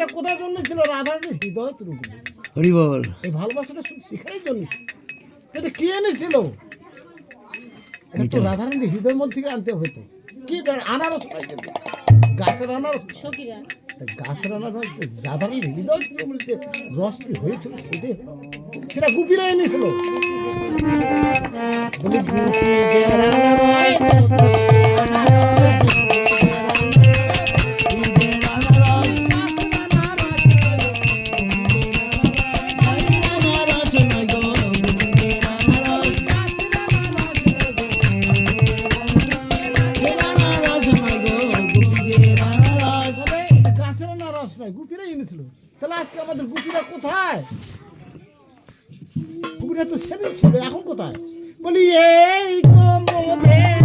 চরিত্রগুলো হরি বল এই ভালোবাসাটা শুধু শেখার জন্য। এটা কে এনেছিল? এটা তো এটা। রাধারানী হৃদয় মন থেকে আনতে হতো। কি আনারস গাছের আনারস। গাছের আনারস রাধারানী হৃদয় বলতে রসটি হয়েছিল সেটাই। সেটা গুপিরা এনেছিল। বলি গুপিদের কোথায়? পুকুরে তো সেদিন ছিল এখন কোথায়? বলি এই মোদের